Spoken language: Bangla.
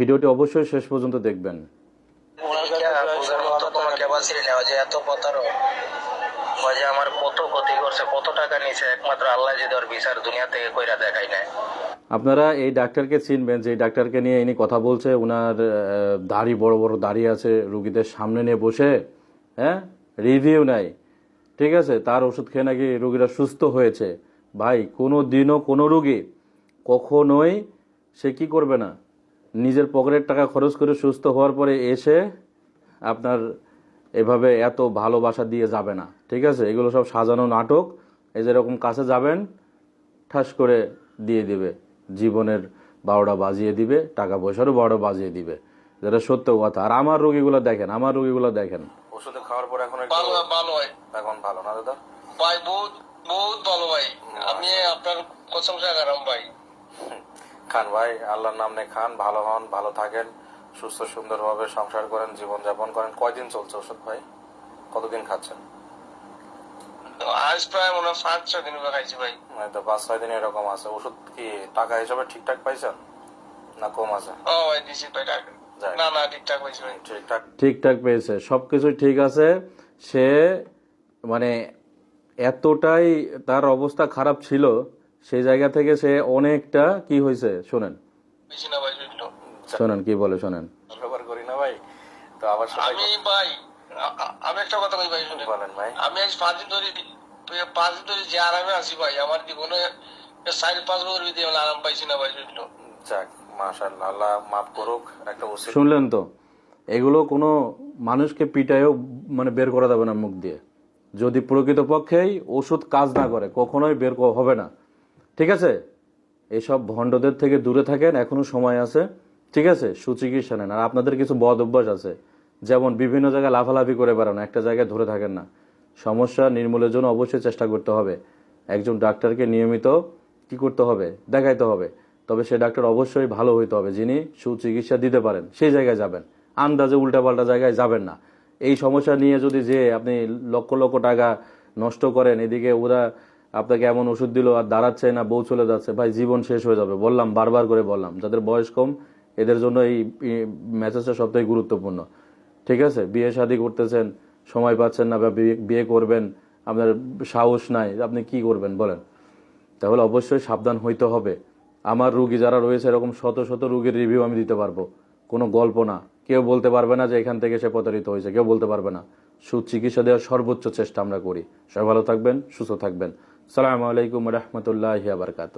ভিডিওটি অবশ্যই শেষ পর্যন্ত দেখবেন। এত প্রতারক ও যে আমার কত ক্ষতি করছে কত টাকা নিছে একমাত্র আল্লাহ যদি ওর বিচার দুনিয়া থেকে কইরা দেখাই নাই। আপনারা এই ডাক্তারকে চিনবেন যে ডাক্তারকে নিয়ে ইনি কথা বলছে ওনার দাড়ি বড় বড় দাড়ি আছে রুগীদের সামনে নিয়ে বসে হ্যাঁ? রিভিউ নাই। ঠিক আছে? তার ওষুধ খেয়ে নাকি রুগীরা সুস্থ হয়েছে। ভাই কোনো দিনও কোনো রুগী কখনোই সে কি করবে না? নিজের পকেটের টাকা খরচ করে সুস্থ হওয়ার পরে এসে আপনার এভাবে এত ভালোবাসা দিয়ে যাবে না। ঠিক আছে? এগুলো সব সাজানো নাটক। এই যেরকম কাছে যাবেন ঠাস করে দিয়ে দিবে। জীবনের বারোটা বাজিয়ে দিবে টাকা পয়সারও বারোটা বাজিয়ে দিবে। যেটা সত্য কথা। আর আমার রোগীগুলো দেখেন আমার রোগীগুলো দেখেন। ওষুধ খাওয়ার পর এখন ভালো ভালো ভাই। এখন ভালো না দাদা? ভাই বহুত বহুত ভালো ভাই। আমি আপনার প্রশংসা করাম ভাই। খান ভাই আল্লাহর নাম নিয়ে খান ভালো হন ভালো থাকেন সুস্থ সুন্দরভাবে সংসার করেন জীবন যাপন করেন। কয়দিন চলছে ওষুধ ভাই? কতদিন খাচ্ছেন? তো আজ প্রায় মনে হয় পাঁচ ছ দিন খাইছি ভাই। মানে তো পাঁচ ছয় দিন এরকম আছে। ওষুধ কি টাকা হিসাবে ঠিকঠাক পাইছেন? না কম আছে? ও ভাই দিছি ভাই টাকা না না ঠিকঠাক হয়েছে ভাই। ঠিকঠাক। ঠিকঠাক পেয়েছে। সব কিছুই ঠিক আছে। সে মানে এতটাই তার অবস্থা খারাপ ছিল সেই জায়গা থেকে সে অনেকটা কি হয়েছে? শোনেন। শোনেন কি বলে শোনেন। ব্যবহার করি না ভাই। তো আবার আমি ভাই আমি একটা কথা কই ভাই শুনে বলেন ভাই। আমি আজ পাঁচ দিন ধরে পাঁচ দিন ধরে যে আরামে আছি ভাই আমার জীবনে সাড়ে পাঁচ বছর আমি আরাম পাইছি না ভাই বুঝলো যাক মাশাআল্লাহ আল্লাহ মাফ করুক একটা ওষুধ শুনলেন তো এগুলো কোনো মানুষকে পিটায়ও মানে বের করা যাবে না মুখ দিয়ে। যদি প্রকৃতপক্ষেই ওষুধ কাজ না করে কখনোই বের হবে না। ঠিক আছে? এসব ভণ্ডদের থেকে দূরে থাকেন, এখনও সময় আছে। ঠিক আছে? সুচিকিৎসা নেন। আর আপনাদের কিছু বদ অভ্যাস আছে। যেমন বিভিন্ন জায়গায় লাফালাফি করে বেড়ানো, একটা জায়গায় ধরে থাকেন না। সমস্যা নির্মূলের জন্য অবশ্যই চেষ্টা করতে হবে। একজন ডাক্তারকে নিয়মিত কি করতে হবে? দেখাইতে হবে। তবে সে ডাক্তার অবশ্যই ভালো হইতে হবে, যিনি সুচিকিৎসা দিতে পারেন। সেই জায়গায় যাবেন। আন্দাজে উল্টাপাল্টা জায়গায় যাবেন না। এই সমস্যা নিয়ে যদি যে আপনি লক্ষ লক্ষ টাকা নষ্ট করেন, এদিকে ওরা আপনাকে এমন ওষুধ দিল আর দাঁড়াচ্ছে না, বউ চলে যাচ্ছে, ভাই জীবন শেষ হয়ে যাবে। বললাম, বারবার করে বললাম, যাদের বয়স কম, এদের জন্য এই মেসেজটা সবথেকে গুরুত্বপূর্ণ। ঠিক আছে, বিয়ে শাদী করতেছেন, সময় পাচ্ছেন না বা বিয়ে- করবেন, আপনার সাহস নাই, আপনি কি করবেন বলেন? তাহলে অবশ্যই সাবধান হইতে হবে। আমার রুগী যারা রয়েছে, এরকম শত শত রুগীর রিভিউ আমি দিতে পারব। কোনো গল্প না। কেউ বলতে পারবে না যে এখান থেকে সে প্রতারিত হয়েছে, কেউ বলতে পারবে না। সুচিকিৎসা দেওয়ার সর্বোচ্চ চেষ্টা আমরা করি। সবাই ভালো থাকবেন, সুস্থ থাকবেন। সালামু আলাইকুম রহমতুল্লাহ বারকাত